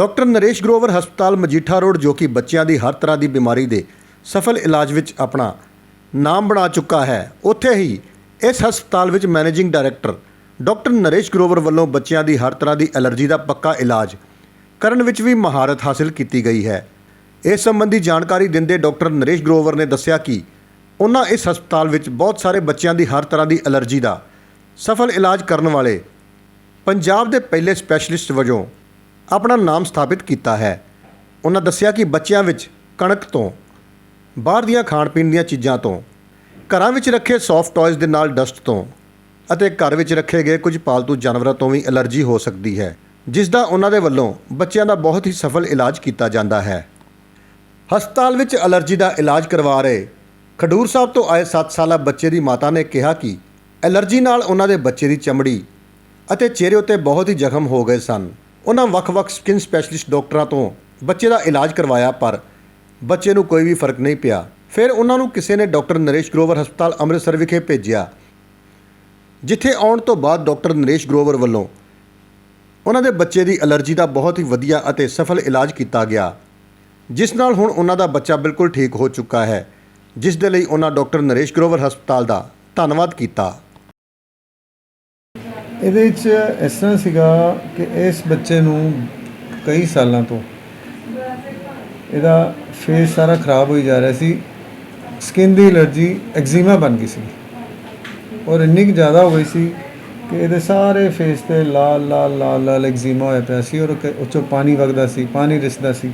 Doctor Naresh Grover ਹਸਪਤਾਲ Majitha road, ਜੋ ਕਿ ਬੱਚਿਆਂ ਦੀ ਹਰ ਤਰ੍ਹਾਂ ਦੀ ਬਿਮਾਰੀ ਦੇ ਸਫਲ ਇਲਾਜ ਵਿੱਚ ਆਪਣਾ ਨਾਮ ਬਣਾ ਚੁੱਕਾ ਹੈ, ਉੱਥੇ ਹੀ ਇਸ ਹਸਪਤਾਲ ਵਿੱਚ managing director doctor Naresh Grover ਵੱਲੋਂ ਬੱਚਿਆਂ ਦੀ ਹਰ ਤਰ੍ਹਾਂ ਦੀ ਐਲਰਜੀ ਦਾ ਪੱਕਾ ਇਲਾਜ ਕਰਨ ਵਿੱਚ ਵੀ ਮਹਾਰਤ ਹਾਸਲ ਕੀਤੀ ਗਈ ਹੈ। ਇਸ ਸੰਬੰਧੀ ਜਾਣਕਾਰੀ ਦਿੰਦੇ ਡਾਕਟਰ ਨਰੇਸ਼ ਗਰੋਵਰ ਨੇ ਦੱਸਿਆ ਕਿ ਉਹਨਾਂ ਇਸ ਹਸਪਤਾਲ ਵਿੱਚ ਬਹੁਤ ਸਾਰੇ ਬੱਚਿਆਂ ਦੀ ਹਰ ਤਰ੍ਹਾਂ ਦੀ ਐਲਰਜੀ ਦਾ ਸਫਲ ਇਲਾਜ ਕਰਨ ਵਾਲੇ ਪੰਜਾਬ ਦੇ ਪਹਿਲੇ ਸਪੈਸ਼ਲਿਸਟ ਵਜੋਂ ਆਪਣਾ ਨਾਮ ਸਥਾਪਿਤ ਕੀਤਾ ਹੈ। ਉਹਨਾਂ ਦੱਸਿਆ ਕਿ ਬੱਚਿਆਂ ਵਿੱਚ ਕਣਕ ਤੋਂ, ਬਾਹਰ ਦੀਆਂ ਖਾਣ ਪੀਣ ਦੀਆਂ ਚੀਜ਼ਾਂ ਤੋਂ, ਘਰਾਂ ਵਿੱਚ ਰੱਖੇ ਸੌਫਟ ਟੌਇਜ਼ ਦੇ ਨਾਲ ਡਸਟ ਤੋਂ ਅਤੇ ਘਰ ਵਿੱਚ ਰੱਖੇ ਗਏ ਕੁਝ ਪਾਲਤੂ ਜਾਨਵਰਾਂ ਤੋਂ ਵੀ ਐਲਰਜੀ ਹੋ ਸਕਦੀ ਹੈ, ਜਿਸ ਦਾ ਉਹਨਾਂ ਦੇ ਵੱਲੋਂ ਬੱਚਿਆਂ ਦਾ ਬਹੁਤ ਹੀ ਸਫਲ ਇਲਾਜ ਕੀਤਾ ਜਾਂਦਾ ਹੈ। ਹਸਪਤਾਲ ਵਿੱਚ ਐਲਰਜੀ ਦਾ ਇਲਾਜ ਕਰਵਾ ਰਹੇ ਖਡੂਰ ਸਾਹਿਬ ਤੋਂ ਆਏ 7 ਸਾਲਾ ਬੱਚੇ ਦੀ ਮਾਤਾ ਨੇ ਕਿਹਾ ਕਿ ਐਲਰਜੀ ਨਾਲ ਉਹਨਾਂ ਦੇ ਬੱਚੇ ਦੀ ਚਮੜੀ ਅਤੇ ਚਿਹਰੇ ਉੱਤੇ ਬਹੁਤ ਹੀ ਜ਼ਖਮ ਹੋ ਗਏ ਸਨ। ਉਹਨਾਂ ਵੱਖ-ਵੱਖ ਸਕਿਨ ਸਪੈਸ਼ਲਿਸਟ ਡਾਕਟਰਾਂ ਤੋਂ ਬੱਚੇ ਦਾ ਇਲਾਜ ਕਰਵਾਇਆ, ਪਰ ਬੱਚੇ ਨੂੰ ਕੋਈ ਵੀ ਫ਼ਰਕ ਨਹੀਂ ਪਿਆ। ਫਿਰ ਉਹਨਾਂ ਨੂੰ ਕਿਸੇ ਨੇ ਡਾਕਟਰ ਨਰੇਸ਼ ਗਰੋਵਰ ਹਸਪਤਾਲ ਅੰਮ੍ਰਿਤਸਰ ਵਿਖੇ ਭੇਜਿਆ, ਜਿੱਥੇ ਆਉਣ ਤੋਂ ਬਾਅਦ ਡਾਕਟਰ ਨਰੇਸ਼ ਗਰੋਵਰ ਵੱਲੋਂ ਉਹਨਾਂ ਦੇ ਬੱਚੇ ਦੀ ਐਲਰਜੀ ਦਾ ਬਹੁਤ ਹੀ ਵਧੀਆ ਅਤੇ ਸਫਲ ਇਲਾਜ ਕੀਤਾ ਗਿਆ, ਜਿਸ ਨਾਲ ਹੁਣ ਉਹਨਾਂ ਦਾ ਬੱਚਾ ਬਿਲਕੁਲ ਠੀਕ ਹੋ ਚੁੱਕਾ ਹੈ, ਜਿਸ ਦੇ ਲਈ ਉਹਨਾਂ ਡਾਕਟਰ ਨਰੇਸ਼ ਗਰੋਵਰ ਹਸਪਤਾਲ ਦਾ ਧੰਨਵਾਦ ਕੀਤਾ। ਇਹਦੇ ਵਿੱਚ ਇਸ ਤਰ੍ਹਾਂ ਸੀਗਾ ਕਿ ਇਸ ਬੱਚੇ ਨੂੰ ਕਈ ਸਾਲਾਂ ਤੋਂ ਇਹਦਾ ਫੇਸ ਸਾਰਾ ਖਰਾਬ ਹੋਈ ਜਾ ਰਿਹਾ ਸੀ। ਸਕਿਨ ਦੀ ਐਲਰਜੀ ਐਗਜ਼ੀਮਾ ਬਣ ਗਈ ਸੀ। ਔਰ ਇੰਨੀ ਕੁ ਜ਼ਿਆਦਾ ਹੋ ਗਈ ਸੀ ਕਿ ਇਹਦੇ ਸਾਰੇ ਫੇਸ ਤੇ ਲਾਲ ਲਾਲ ਲਾਲ ਲਾਲ ਐਗਜ਼ੀਮਾ ਹੋਇਆ ਪਿਆ ਸੀ। ਔਰ ਕਿ ਉਹ 'ਚੋਂ ਪਾਣੀ ਵਗਦਾ ਸੀ, ਪਾਣੀ ਰਿਸਦਾ ਸੀ।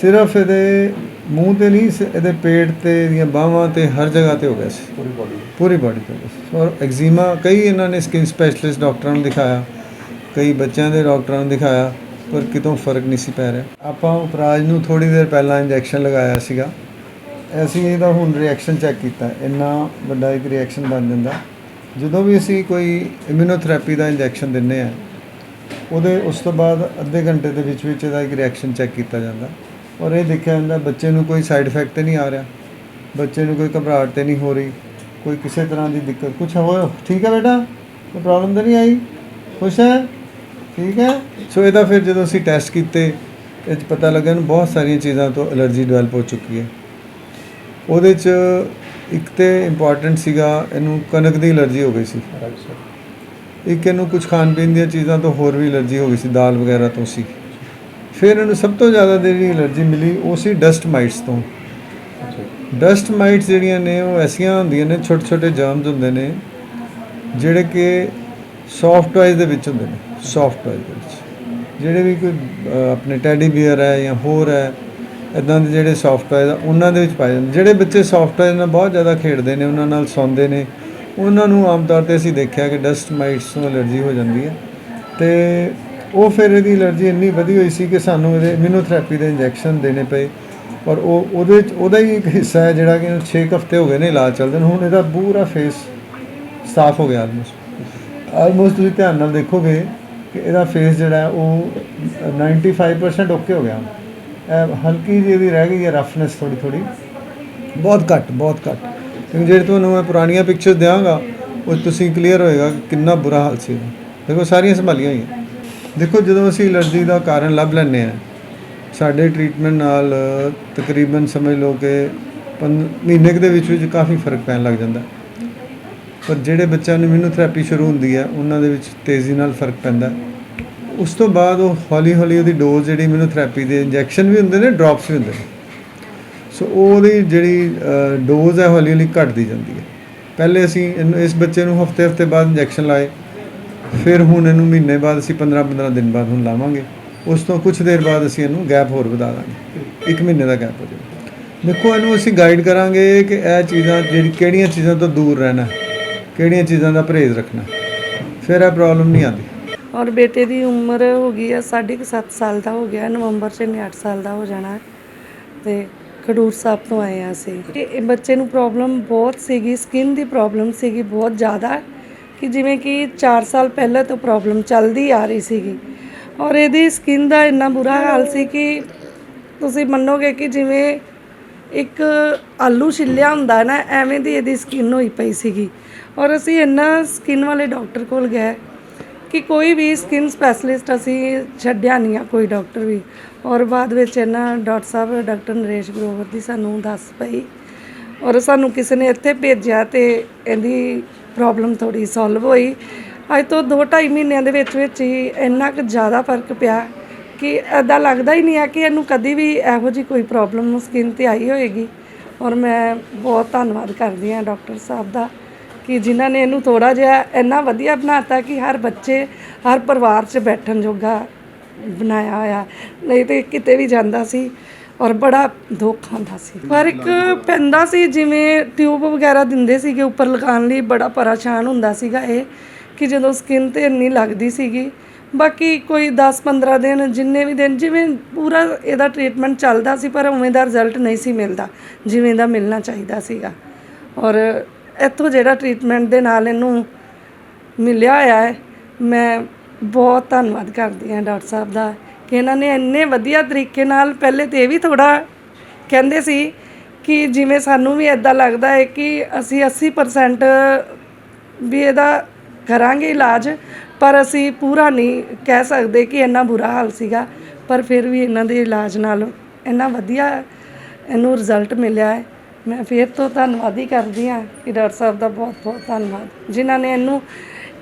ਸਿਰਫ ਇਹਦੇ ਮੂੰਹ ਤੇ ਨਹੀਂ ਸ- ਇਹਦੇ ਪੇਟ ਤੇ ਦੀਆਂ ਬਾਹਾਂ ਤੇ ਹਰ ਜਗ੍ਹਾ ਤੇ ਹੋ ਗਿਆ ਸੀ। ਪੂਰੀ ਬਾਡੀ ਪੂਰੀ ਬਾਡੀ ਤੇ ਹੋ ਗਿਆ ਸੀ। ਔਰ ਐਗਜ਼ੀਮਾ ਕਈ ਇਹਨਾਂ ਨੇ ਸਕਿਨ ਸਪੈਸ਼ਲਿਸਟ ਡਾਕਟਰਾਂ ਨੂੰ ਦਿਖਾਇਆ ਕਈ ਬੱਚਿਆਂ ਦੇ ਡਾਕਟਰਾਂ ਨੂੰ ਦਿਖਾਇਆ ਪਰ ਕਿਤੋਂ ਫ਼ਰਕ ਨਹੀਂ ਸੀ ਪੈ ਰਿਹਾ। ਆਪਾਂ ਉਪਰਾਜ ਨੂੰ ਥੋੜੀ ਦੇਰ ਪਹਿਲਾਂ ਇੰਜੈਕਸ਼ਨ ਲਗਾਇਆ ਸੀਗਾ। ਅਸੀਂ ਇਹਦਾ ਹੁਣ ਰਿਐਕਸ਼ਨ ਚੈੱਕ ਕੀਤਾ। ਇੰਨਾ ਵੱਡਾ ਇੱਕ ਰਿਐਕਸ਼ਨ ਬਣ ਜਾਂਦਾ। ਜਦੋਂ ਵੀ ਅਸੀਂ ਕੋਈ ਇਮਿਊਨੋਥੈਰੇਪੀ ਦਾ ਇੰਜੈਕਸ਼ਨ ਦਿੰਨੇ ਆ ਉਹਦੇ ਉਸ ਤੋਂ ਬਾਅਦ ਅੱਧੇ ਘੰਟੇ ਦੇ ਵਿੱਚ ਵਿੱਚ ਇਹਦਾ ਇੱਕ ਰਿਐਕਸ਼ਨ ਚੈੱਕ ਕੀਤਾ ਜਾਂਦਾ। ਔਰ ਇਹ ਦੇਖਿਆ ਜਾਂਦਾ ਬੱਚੇ ਨੂੰ ਕੋਈ ਸਾਈਡ ਇਫੈਕਟ ਤੇ ਨਹੀਂ ਆ ਰਿਹਾ। ਬੱਚੇ ਨੂੰ ਕੋਈ ਘਬਰਾਹਟ ਤੇ ਨਹੀਂ ਹੋ ਰਹੀ। ਕੋਈ ਕਿਸੇ ਤਰ੍ਹਾਂ ਦੀ ਦਿੱਕਤ। ਕੁਝ ਹੋ ਠੀਕ ਹੈ ਬੇਟਾ? ਕੋਈ ਪ੍ਰੋਬਲਮ ਤਾਂ ਨਹੀਂ ਆਈ? ਖੁਸ਼ ਹੈ? ਠੀਕ ਹੈ? ਸੋ ਇਹਦਾ ਫਿਰ ਜਦੋਂ ਅਸੀਂ ਟੈਸਟ ਕੀਤੇ ਇਹ ਪਤਾ ਲੱਗਾ ਨੂੰ ਬਹੁਤ ਸਾਰੀਆਂ ਚੀਜ਼ਾਂ ਤੋਂ ਐਲਰਜੀ ਡਿਵੈਲਪ ਹੋ ਚੁੱਕੀ ਹੈ। ਉਹਦੇ 'ਚ ਇੱਕ ਤੇ ਇੰਪੋਰਟੈਂਟ ਸੀਗਾ ਇਹਨੂੰ ਕਣਕ ਦੀ ਐਲਰਜੀ ਹੋ ਗਈ ਸੀ। ਇੱਕ ਇਹਨੂੰ ਕੁਝ ਖਾਣ ਪੀਣ ਦੀਆਂ ਚੀਜ਼ਾਂ ਤੋਂ ਹੋਰ ਵੀ ਐਲਰਜੀ ਹੋ ਗਈ ਸੀ ਦਾਲ ਵਗੈਰਾ ਤੋਂ ਸੀ। ਫਿਰ ਇਹਨੂੰ ਸਭ ਤੋਂ ਜ਼ਿਆਦਾ ਜਿਹੜੀ ਐਲਰਜੀ ਮਿਲੀ, ਉਹ ਸੀ ਡਸਟ ਮਾਈਟਸ ਤੋਂ। ਡਸਟ ਮਾਈਟਸ ਜਿਹੜੀਆਂ ਨੇ, ਉਹ ਐਸੀਆਂ ਹੁੰਦੀਆਂ ਨੇ ਛੋਟੇ ਛੋਟੇ ਜਰਮਸ ਹੁੰਦੇ ਨੇ, ਜਿਹੜੇ ਕਿ ਸੌਫਟ ਟੌਇਜ਼ ਦੇ ਵਿੱਚ ਹੁੰਦੇ ਨੇ ਸੌਫਟ ਟੌਇਜ਼ ਦੇ ਵਿੱਚ। ਜਿਹੜੇ ਵੀ ਕੋਈ ਆਪਣੇ ਟੈਡੀ ਬੀਅਰ ਹੈ ਜਾਂ ਹੋਰ ਹੈ ਇਦਾਂ ਦੇ ਜਿਹੜੇ ਸੌਫਟ ਟੌਇਜ਼ ਆ, ਉਹਨਾਂ ਦੇ ਵਿੱਚ ਪਾਏ ਜਾਂਦੇ ਜਿਹੜੇ ਬੱਚੇ ਸੌਫਟ ਟੌਇਜ਼ ਨਾਲ ਬਹੁਤ ਜ਼ਿਆਦਾ ਖੇਡਦੇ ਨੇ, ਉਹਨਾਂ ਨਾਲ ਸੌਂਦੇ ਨੇ, ਉਹਨਾਂ ਨੂੰ ਆਮ ਤੌਰ ਤੇ ਅਸੀਂ ਦੇਖਿਆ ਕਿ ਡਸਟ ਮਾਈਟਸ ਤੋਂ ਐਲਰਜੀ ਹੋ ਜਾਂਦੀ ਹੈ। ਤੇ ਉਹ ਫਿਰ ਇਹਦੀ ਐਲਰਜੀ ਇੰਨੀ ਵਧੀ ਹੋਈ ਸੀ ਕਿ ਸਾਨੂੰ ਇਹਦੇ ਇਮਿਊਨੋਥੈਰੇਪੀ ਦੇ ਇੰਜੈਕਸ਼ਨ ਦੇਣੇ ਪਏ। ਔਰ ਉਹ ਉਹਦੇ ਵਿੱਚ ਉਹਦਾ ਹੀ ਇੱਕ ਹਿੱਸਾ ਹੈ ਜਿਹੜਾ ਕਿ 6 ਹਫ਼ਤੇ ਹੋ ਗਏ ਨੇ ਇਲਾਜ ਚੱਲਦੇ ਨੂੰ। ਹੁਣ ਇਹਦਾ ਪੂਰਾ ਫੇਸ ਸਾਫ਼ ਹੋ ਗਿਆ ਆਲਮੋਸਟ ਆਲਮੋਸਟ ਤੁਸੀਂ ਧਿਆਨ ਨਾਲ ਦੇਖੋਗੇ ਕਿ ਇਹਦਾ ਫੇਸ ਜਿਹੜਾ ਹੈ ਉਹ 95% ਓਕੇ ਹੋ ਗਿਆ। ਹਲਕੀ ਜਿਹੀ ਇਹਦੀ ਰਹਿ ਗਈ ਹੈ ਰਫਨੈਸ ਥੋੜੀ ਥੋੜੀ ਬਹੁਤ ਘੱਟ ਬਹੁਤ ਘੱਟ। ਕਿਉਂਕਿ ਜਿਹੜੇ ਤੁਹਾਨੂੰ ਮੈਂ ਪੁਰਾਣੀਆਂ ਪਿਕਚਰਸ ਦਿਆਂਗਾ, ਉਹ ਤੁਸੀਂ ਕਲੀਅਰ ਹੋਏਗਾ ਕਿ ਕਿੰਨਾ ਬੁਰਾ ਹਾਲ ਸੀ ਇਹਦਾ। ਦੇਖੋ, ਸਾਰੀਆਂ ਸੰਭਾਲੀਆਂ ਹੋਈਆਂ। ਦੇਖੋ, ਜਦੋਂ ਅਸੀਂ ਐਲਰਜੀ ਦਾ ਕਾਰਨ ਲੱਭ ਲੈਂਦੇ ਆ ਸਾਡੇ ਟ੍ਰੀਟਮੈਂਟ ਨਾਲ ਤਕਰੀਬਨ ਸਮਝ ਲਓ ਕਿ ਪੰਦ- ਮਹੀਨੇ ਕੁ ਦੇ ਵਿੱਚ ਵਿੱਚ ਕਾਫੀ ਫ਼ਰਕ ਪੈਣ ਲੱਗ ਜਾਂਦਾ। ਪਰ ਜਿਹੜੇ ਬੱਚਿਆਂ ਨੂੰ ਇਮਿਊਨੋਥੈਰੇਪੀ ਸ਼ੁਰੂ ਹੁੰਦੀ ਹੈ, ਉਹਨਾਂ ਦੇ ਵਿੱਚ ਤੇਜ਼ੀ ਨਾਲ ਫ਼ਰਕ ਪੈਂਦਾ ਉਸ ਤੋਂ ਬਾਅਦ ਉਹ ਹੌਲੀ ਹੌਲੀ ਉਹਦੀ ਡੋਜ਼ ਜਿਹੜੀ ਇਮਿਊਨੋਥੈਰੇਪੀ ਦੇ ਇੰਜੈਕਸ਼ਨ ਵੀ ਹੁੰਦੇ ਨੇ ਡ੍ਰੌਪਸ ਵੀ ਹੁੰਦੇ ਨੇ। ਸੋ ਉਹਦੀ ਜਿਹੜੀ ਡੋਜ਼ ਹੈ ਹੌਲੀ ਹੌਲੀ ਘਟਦੀ ਜਾਂਦੀ ਹੈ। ਪਹਿਲੇ ਅਸੀਂ ਇਹਨੂੰ, ਇਸ ਬੱਚੇ ਨੂੰ ਹਫ਼ਤੇ ਹਫ਼ਤੇ ਬਾਅਦ ਇੰਜੈਕਸ਼ਨ ਲਾਏ। ਫਿਰ ਹੁਣ ਇਹਨੂੰ ਮਹੀਨੇ ਬਾਅਦ ਅਸੀਂ 15 15 ਦਿਨ ਬਾਅਦ ਹੁਣ ਲਾਵਾਂਗੇ। ਉਸ ਤੋਂ ਕੁਝ ਦੇਰ ਬਾਅਦ ਅਸੀਂ ਇਹਨੂੰ ਗੈਪ ਹੋਰ ਵਧਾ ਦਾਂਗੇ। ਇੱਕ ਮਹੀਨੇ ਦਾ ਗੈਪ ਹੋ ਜਾਊਗਾ ਦੇਖੋ, ਇਹਨੂੰ ਅਸੀਂ ਗਾਈਡ ਕਰਾਂਗੇ ਕਿ ਇਹ ਚੀਜ਼ਾਂ ਜਿਹੜੀ ਕਿਹੜੀਆਂ ਚੀਜ਼ਾਂ ਤੋਂ ਦੂਰ ਰਹਿਣਾ, ਕਿਹੜੀਆਂ ਚੀਜ਼ਾਂ ਦਾ ਪਰਹੇਜ਼ ਰੱਖਣਾ। ਫਿਰ ਇਹ ਪ੍ਰੋਬਲਮ ਨਹੀਂ ਆਉਂਦੀ। ਔਰ ਬੇਟੇ ਦੀ ਉਮਰ ਹੋ ਗਈ ਹੈ ਸਾਢੇ ਕੁ ਸੱਤ ਸਾਲ ਦਾ ਹੋ ਗਿਆ, ਨਵੰਬਰ 'ਚ ਇਹਨੇ 8 ਸਾਲ ਦਾ ਹੋ ਜਾਣਾ। ਹੈ ਤੇ ਖਡੂਰ ਸਾਹਿਬ ਤੋਂ ਆਏ ਆ ਅਸੀਂ। ਇਹ ਬੱਚੇ ਨੂੰ ਪ੍ਰੋਬਲਮ ਬਹੁਤ ਸੀਗੀ ਸਕਿਨ ਦੀ ਪ੍ਰੋਬਲਮ ਸੀਗੀ ਬਹੁਤ ਜ਼ਿਆਦਾ। ਕਿ ਜਿਵੇਂ ਕਿ 4 ਸਾਲ ਪਹਿਲਾਂ ਤੋਂ ਪ੍ਰੋਬਲਮ ਚੱਲਦੀ ਆ ਰਹੀ ਸੀਗੀ। ਔਰ ਇਹਦੀ ਸਕਿਨ ਦਾ ਇੰਨਾ ਬੁਰਾ ਹਾਲ ਸੀ ਕਿ ਤੁਸੀਂ ਮੰਨੋਗੇ ਕਿ ਜਿਵੇਂ ਇੱਕ ਆਲੂ ਛਿੱਲਿਆ ਹੁੰਦਾ ਨਾ, ਐਵੇਂ ਦੀ ਇਹਦੀ ਸਕਿਨ ਹੋਈ ਪਈ ਸੀਗੀ। ਔਰ ਅਸੀਂ ਇੰਨਾ ਸਕਿਨ ਵਾਲੇ ਡਾਕਟਰ ਕੋਲ ਗਏ ਕਿ ਕੋਈ ਵੀ ਸਕਿਨ ਸਪੈਸ਼ਲਿਸਟ ਅਸੀਂ ਛੱਡਿਆ ਨਹੀਂ ਆ ਕੋਈ ਡਾਕਟਰ ਵੀ। ਔਰ ਬਾਅਦ ਵਿੱਚ ਇਹਨਾਂ ਡਾਕਟਰ ਸਾਹਿਬ, ਡਾਕਟਰ ਨਰੇਸ਼ ਗਰੋਵਰ ਦੀ ਸਾਨੂੰ ਦੱਸ ਪਈ। ਔਰ ਸਾਨੂੰ ਕਿਸੇ ਨੇ ਇੱਥੇ ਭੇਜਿਆ ਤੇ ਇਹਦੀ ਪ੍ਰੋਬਲਮ ਥੋੜੀ ਸੋਲਵ ਹੋਈ। ਅੱਜ ਤੋਂ 2.5 ਮਹੀਨਿਆਂ ਦੇ ਵਿੱਚ ਵਿੱਚ ਹੀ ਇੰਨਾ ਕੁ ਜ਼ਿਆਦਾ ਫ਼ਰਕ ਪਿਆ ਕਿ ਐਦਾਂ ਲੱਗਦਾ ਹੀ ਨਹੀਂ ਆ ਕਿ ਇਹਨੂੰ ਕਦੀ ਵੀ ਇਹੋ ਜੀ ਕੋਈ ਪ੍ਰੋਬਲਮ ਸਕਿਨ ਤੇ ਆਈ ਹੋਏਗੀ। ਔਰ ਮੈਂ ਬਹੁਤ ਧੰਨਵਾਦ ਕਰਦੀ ਹਾਂ ਡਾਕਟਰ ਸਾਹਿਬ ਦਾ ਕਿ ਜਿਨ੍ਹਾਂ ਨੇ ਇਹਨੂੰ ਥੋੜਾ ਜਿਹਾ ਇੰਨਾ ਵਧੀਆ ਬਣਾਤਾ ਕਿ ਹਰ ਬੱਚੇ, ਹਰ ਪਰਿਵਾਰ 'ਚ ਬੈਠਣ ਜੋਗਾ ਬਣਾਇਆ ਹੋਇਆ। ਨਹੀਂ ਤੇ ਕਿਤੇ ਵੀ ਜਾਂਦਾ ਸੀ। ਔਰ ਬੜਾ ਦੁੱਖ ਆਉਂਦਾ ਸੀ। ਫ਼ਰਕ ਪੈਂਦਾ ਸੀ, ਜਿਵੇਂ ਟਿਊਬ ਵਗੈਰਾ ਦਿੰਦੇ ਸੀਗੇ ਉੱਪਰ ਲਗਾਉਣ ਲਈ, ਬੜਾ ਪਰੇਸ਼ਾਨ ਹੁੰਦਾ ਸੀਗਾ ਇਹ ਕਿ ਜਦੋਂ ਸਕਿਨ ਤੇ ਇੰਨੀ ਲੱਗਦੀ ਸੀਗੀ। ਬਾਕੀ ਕੋਈ 10-15 ਦਿਨ, ਜਿੰਨੇ ਵੀ ਦਿਨ, ਜਿਵੇਂ ਪੂਰਾ ਇਹਦਾ ਟ੍ਰੀਟਮੈਂਟ ਚੱਲਦਾ ਸੀ, ਪਰ ਉਵੇਂ ਦਾ ਰਿਜ਼ਲਟ ਨਹੀਂ ਸੀ ਮਿਲਦਾ, ਜਿਵੇਂ ਦਾ ਮਿਲਣਾ ਚਾਹੀਦਾ ਸੀਗਾ। ਔਰ ਇੱਥੋਂ ਜਿਹੜਾ ਟ੍ਰੀਟਮੈਂਟ ਦੇ ਨਾਲ ਇਹਨੂੰ ਮਿਲਿਆ ਹੋਇਆ ਹੈ, ਮੈਂ ਬਹੁਤ ਧੰਨਵਾਦ ਕਰਦੀ ਹਾਂ ਡਾਕਟਰ ਸਾਹਿਬ ਦਾ। ਕਿ ਇਹਨਾਂ ਨੇ ਇੰਨੇ ਵਧੀਆ ਤਰੀਕੇ ਨਾਲ ਪਹਿਲੇ ਤੇ ਇਹ ਵੀ ਥੋੜਾ ਕਹਿੰਦੇ ਸੀ ਕਿ ਜਿਵੇਂ ਸਾਨੂੰ ਵੀ ਇਦਾਂ ਲੱਗਦਾ ਹੈ ਕਿ ਅਸੀਂ 80% ਵੀ ਇਹਦਾ ਕਰਾਂਗੇ ਇਲਾਜ, ਪਰ ਅਸੀਂ ਪੂਰਾ ਨਹੀਂ ਕਹਿ ਸਕਦੇ ਕਿ ਇੰਨਾ ਬੁਰਾ ਹਾਲ ਸੀਗਾ, ਪਰ ਫਿਰ ਵੀ ਇਹਨਾਂ ਦੇ ਇਲਾਜ ਨਾਲ ਇੰਨਾ ਵਧੀਆ ਇਹਨੂੰ ਰਿਜ਼ਲਟ ਮਿਲਿਆ ਹੈ। ਮੈਂ ਫਿਰ ਤੋਂ ਧੰਨਵਾਦ ਹੀ ਕਰਦੀ ਹਾਂ ਕਿ ਡਾਕਟਰ ਸਾਹਿਬ ਦਾ ਬਹੁਤ ਬਹੁਤ ਧੰਨਵਾਦ, ਜਿਨ੍ਹਾਂ ਨੇ ਇਹਨੂੰ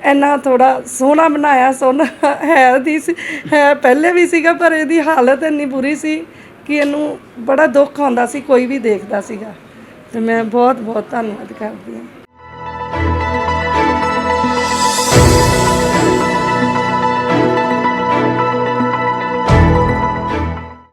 ਇੰਨਾ ਥੋੜਾ ਸੋਹਣਾ ਬਣਾਇਆ ਸੋਹਣਾ ਹੈ ਦੀ ਸੀ, ਹੈ ਪਹਿਲੇ ਵੀ ਸੀਗਾ, ਪਰ ਇਹਦੀ ਹਾਲਤ ਇੰਨੀ ਬੁਰੀ ਸੀ ਕਿ ਇਹਨੂੰ ਬੜਾ ਦੁੱਖ ਆਉਂਦਾ ਸੀ, ਕੋਈ ਵੀ ਦੇਖਦਾ ਸੀਗਾ। ਤੇ ਮੈਂ ਬਹੁਤ ਬਹੁਤ ਧੰਨਵਾਦ ਕਰਦੀ ਹਾਂ।